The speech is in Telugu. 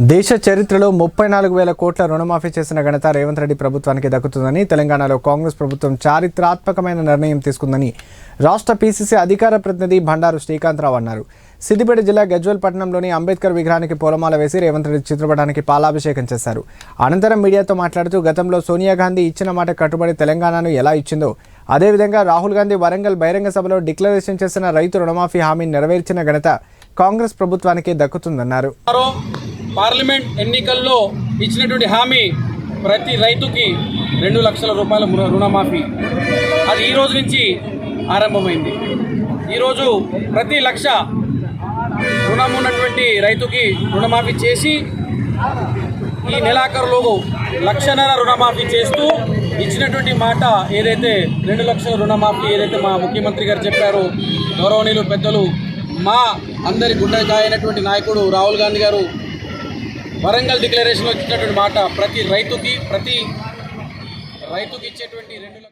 దేశ చరిత్రలో ముప్పై నాలుగు వేల కోట్ల రుణమాఫీ చేసిన ఘనత రేవంత్ రెడ్డి ప్రభుత్వానికి దక్కుతుందని తెలంగాణలో కాంగ్రెస్ ప్రభుత్వం చారిత్రాత్మకమైన నిర్ణయం తీసుకుందని రాష్ట్ర పీసీసీ అధికార ప్రతినిధి బండారు శ్రీకాంతరావు అన్నారు. సిద్దిపేట జిల్లా గజ్వల్ పట్టణంలోని అంబేద్కర్ విగ్రహానికి పూలమాల వేసి రేవంత్ రెడ్డి చిత్రపటానికి పాలాభిషేకం చేశారు. అనంతరం మీడియాతో మాట్లాడుతూ గతంలో సోనియా గాంధీ ఇచ్చిన మాట కట్టుబడి తెలంగాణను ఎలా ఇచ్చిందో అదేవిధంగా రాహుల్ గాంధీ వరంగల్ బహిరంగ సభలో డిక్లరేషన్ చేసిన రైతు రుణమాఫీ హామీ నెరవేర్చిన ఘనత కాంగ్రెస్ ప్రభుత్వానికే దక్కుతుందన్నారు. పార్లమెంట్ ఎన్నికల్లో ఇచ్చినటువంటి హామీ ప్రతి రైతుకి రెండు లక్షల రూపాయల రుణమాఫీ. అది ఈ రోజు నుంచి ఆరంభమైంది. ఈరోజు ప్రతి లక్ష రుణం ఉన్నటువంటి రైతుకి రుణమాఫీ చేసి ఈ నెలాఖరులోపు లక్షన్నర రుణమాఫీ చేస్తూ ఇచ్చినటువంటి మాట ఏదైతే రెండు లక్షల రుణమాఫీ ఏదైతే మా ముఖ్యమంత్రి గారు చెప్పారో గౌరవనీయులు పెద్దలు మా అందరి గుండెకాయ అయినటువంటి నాయకుడు రాహుల్ గాంధీ గారు వరంగల్ డిక్లరేషన్లో ఇచ్చినటువంటి మాట ప్రతి రైతుకి ప్రతి రైతుకి ఇచ్చేటువంటి రెండు